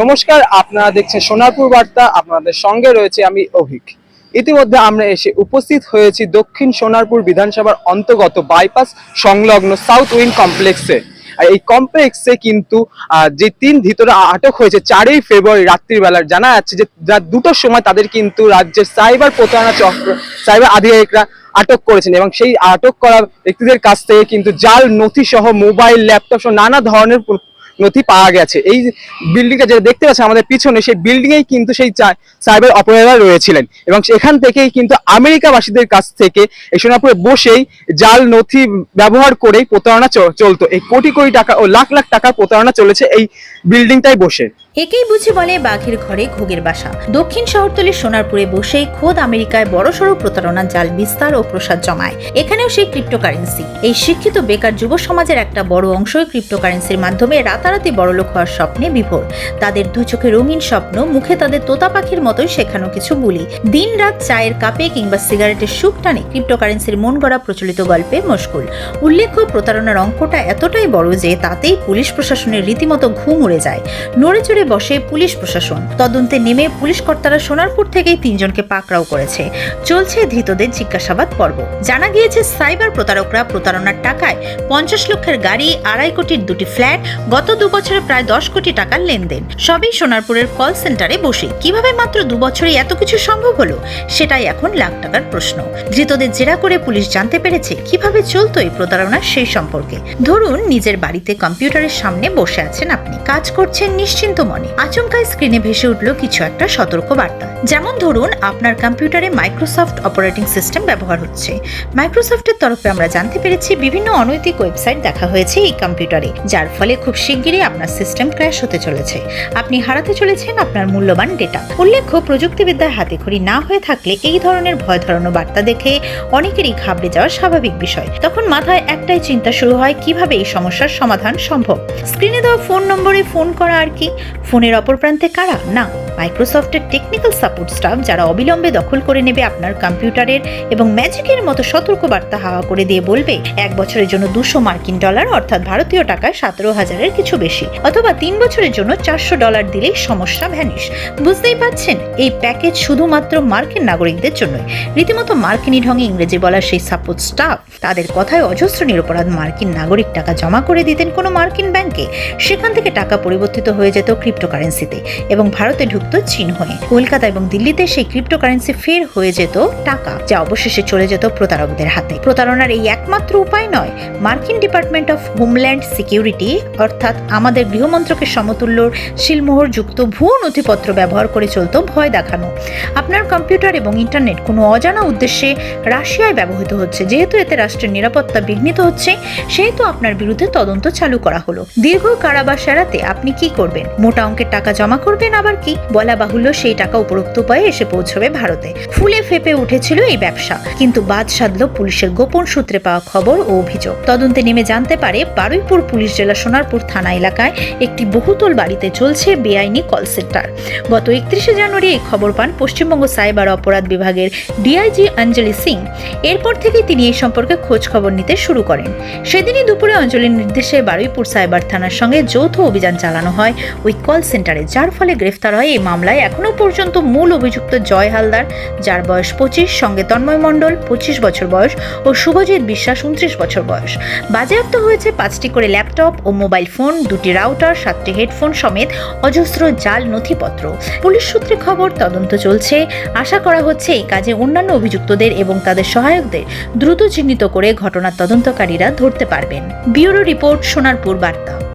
নমস্কার, আপনারা দেখছেন সোনারপুর বার্তা, আপনাদের সঙ্গে রয়েছে আমি অভিক। ইতিমধ্যে আমরা এসে উপস্থিত হয়েছি দক্ষিণ সোনারপুর বিধানসভার অন্তর্গত বাইপাস সংলগ্ন সাউথ উইন কমপ্লেক্সে। এই কমপ্লেক্সে কিন্তু যে তিন ভিতরে আটক হয়েছে চারই ফেব্রুয়ারি রাত্রির বেলা, জানা যাচ্ছে যে রাত দুটোর সময় তাদের কিন্তু রাজ্যের সাইবার প্রতারণা চক্র, সাইবার আধিকারিকরা আটক করেছেন এবং সেই আটক করা ব্যক্তিদের কাছ থেকে কিন্তু জাল নথি সহ মোবাইল, ল্যাপটপ সহ নানা ধরনের নথি পাওয়া গেছে। এই বিল্ডিংটা যেটা দেখতে পাচ্ছেন আমাদের পিছনে, সেই বিল্ডিং এই কিন্তু সেই সাইবার অপারেটর রয়েছিলেন। এবং সেখান থেকেই কিন্তু আমেরিকাবাসীদের কাছ থেকে এই সোনাপুরে বসেই জাল নথি ব্যবহার করেই প্রতারণা চলতো। এই কোটি কোটি টাকা ও লাখ লাখ টাকা প্রতারণা চলেছে এই বিল্ডিংটাই বসে। একেই বুঝি বলে বাঘের ঘরে ঘোগের বাসা। দক্ষিণ শহরতলির সোনারপুরে বসেই খোদ আমেরিকায় বড়সড় প্রতারণা জাল বিস্তার ও প্রসাদ জমায়। এখানেও সেই ক্রিপ্টোকারেন্সি এই শিক্ষিত বেকার যুব সমাজের একটা বড় অংশই ক্রিপ্টোকারেন্সির মাধ্যমে রাতারাতি বড়লোক হওয়ার স্বপ্নে বিভোর। তাদের দু চোখে রঙিন স্বপ্ন, মুখে তাদের তোতা পাখির মতোই শেখানো কিছু বুলি। দিন রাত চায়ের কাপে কিংবা সিগারেটের সুখ টানে ক্রিপ্টোকারেন্সির মন গড়া প্রচলিত গল্পে মশগুল। উল্লেখ্য, প্রতারণার অঙ্কটা এতটাই বড় যে তাতেই পুলিশ প্রশাসনের রীতিমতো ঘুম উড়ে যায়। নড়ে চড়ে বসে পুলিশ প্রশাসন। তদন্তে নেমে পুলিশ কর্তারা সোনারপুর থেকেই তিনজনকে পাকড়াও করেছে। চলছে ধৃতদের জিজ্ঞাসাবাদ পর্ব। জানা গিয়েছে, সাইবার প্রতারকরা প্রতারণার টাকায় পঞ্চাশ লক্ষের গাড়ি, আড়াই কোটির দুটি ফ্ল্যাট, গত দু বছরে প্রায় দশ কোটি টাকার লেনদেন। সবই সোনারপুরের কল সেন্টারে বসে। কীভাবে মাত্র দু বছরে এত কিছু সম্ভব হলো? সেটাই এখন লাখ টাকার প্রশ্ন। ধৃতদের জেরা করে পুলিশ জানতে পেরেছে কীভাবে চলতো এই প্রতারণা সেই সম্পর্কে। ধরুন, নিজের বাড়িতে কম্পিউটারের সামনে বসে আছেন আপনি। কাজ করছেন নিশ্চিন্ত মনে। আচমকায় স্ক্রিনে ভেসে উঠল কিছু একটা সতর্ক বার্তা। যেমন ধরুন, আপনার কম্পিউটারে মাইক্রোসফট অপারেটিং সিস্টেম ব্যবহার হচ্ছে। মাইক্রোসফটের তরফে আমরা জানতে পেরেছি বিভিন্ন অনৈতিক ওয়েবসাইট দেখা হয়েছে এই কম্পিউটারে যার ফলে খুব শিগগিরই আপনার সিস্টেম ক্র্যাশ হতে চলেছে। আপনি হারাতে চলেছেন আপনার মূল্যবান ডেটা উল্লেখ্য, প্রযুক্তিবিদ্যার হাতেখড়ি না হয়ে থাকলে এই ধরনের ভয় ধরানো বার্তা দেখে অনেকেরই ঘাবড়ে যাওয়া স্বাভাবিক বিষয়। তখন মাথায় একটাই চিন্তা শুরু হয়, কীভাবে এই সমস্যার সমাধান সম্ভব? স্ক্রিনে দেওয়া ফোন নম্বরে ফোন করা আর কি? ফোনের অপর প্রান্তে কারা? না মাইক্রোসফটের টেকনিক্যাল সাপোর্ট স্টাফ যারা অবিলম্বে দখল করে নেবে আপনার কম্পিউটারের এবং ম্যাজিকের মতো সতর্ক বার্তা হাওয়া করে দিয়ে বলবে, এক বছরের জন্য দুশো মার্কিন ডলার, অর্থাৎ ভারতীয় টাকায় সতেরো হাজারের কিছু বেশি, অথবা তিন বছরের জন্য চারশো ডলার দিলেই সমস্যা ভ্যানিশ বুঝতেই পাচ্ছেন এই প্যাকেজ শুধুমাত্র মার্কিন নাগরিকদের জন্যই। রীতিমতো মার্কিনী ঢঙে ইংরেজি বলা সেই সাপোর্ট স্টাফ তাদের কথায় অজস্র নিরপরাধ মার্কিন নাগরিক টাকা জমা করে দিতেন কোনো মার্কিন ব্যাংকে। সেখান থেকে টাকা পরিবর্তিত হয়ে যেত ক্রিপ্টোকারেন্সিতে এবং ভারতে ঢুকতো চীন হয়ে। কলকাতা এবং দিল্লিতে সেই ক্রিপ্টোকারেন্সি ফের হয়ে যেত টাকা, যা অবশেষে চলে যেত প্রতারকদের হাতে। প্রতারণার এই একমাত্র উপায় নয়, মার্কিন ডিপার্টমেন্ট অফ হোমল্যান্ড সিকিউরিটি, অর্থাৎ আমাদের গৃহমন্ত্রকের সমতুল্য শিলমোহর যুক্ত ভুয়ো নথিপত্র ব্যবহার করে চলতো ভয় দেখানো। আপনার কম্পিউটার এবং ইন্টারনেট কোনো অজানা উদ্দেশ্যে রাশিয়ায় ব্যবহৃত হচ্ছে, যেহেতু এতে রাষ্ট্রের নিরাপত্তা বিঘ্নিত হচ্ছে, সেহেতু আপনার বিরুদ্ধে তদন্ত চালু করা হলো। দীর্ঘ কারাবাস এড়াতে আপনি কি করবেন? মোটা অঙ্কের টাকা জমা করবেন আবার কি? বলা বাহুল্য সেই টাকা উপরোক্ত উপায়ে এসে পৌঁছবে ভারতে। ফুলে ফেপে উঠেছিল এই ব্যবসা, কিন্তু বাদ সাধল পুলিশের গোপন সূত্রে পাওয়া খবর ও অভিযোগ। তদন্তে নেমে জানতে পারে, বারুইপুর পুলিশ জেলা সোনারপুর থানা এলাকায় একটি বহুতল বাড়িতে চলছে বেআইনি কল সেন্টার গত একত্রিশে জানুয়ারি এই খবর পান পশ্চিমবঙ্গ সাইবার অপরাধ বিভাগের ডিআইজি অঞ্জলি সিং। এরপর থেকে তিনি এই সম্পর্কে খোঁজ খবর নিতে শুরু করেন। সেদিনই দুপুরে অঞ্জলির নির্দেশে বারুইপুর সাইবার থানার সঙ্গে যৌথ অভিযান চালানো হয়। ওই কল সেন্টারে, যার ফলে গ্রেফতার হয় এই মামলায়। এখনও পর্যন্ত মূল অভিযুক্ত জয় হালদার, যার বয়স পঁচিশ, সঙ্গে তন্ময় মণ্ডল, পঁচিশ বছর বয়স ও শুভজিৎ বিশ্বাস, উনত্রিশ বছর বয়স। বাজেয়াপ্ত হয়েছে পাঁচটি করে ল্যাপটপ ও মোবাইল ফোন, দুটি রাউটার, সাতটি হেডফোন সমেত অজস্র জাল নথিপত্র। পুলিশ সূত্রে খবর, তদন্ত চলছে। আশা করা হচ্ছে এই কাজে অন্যান্য অভিযুক্তদের এবং তাদের সহায়কদের দ্রুত চিহ্নিত করে ঘটনার তদন্তকারীরা ধরতে পারবেন। ব্যুরো রিপোর্ট, সোনারপুর, বার্তা।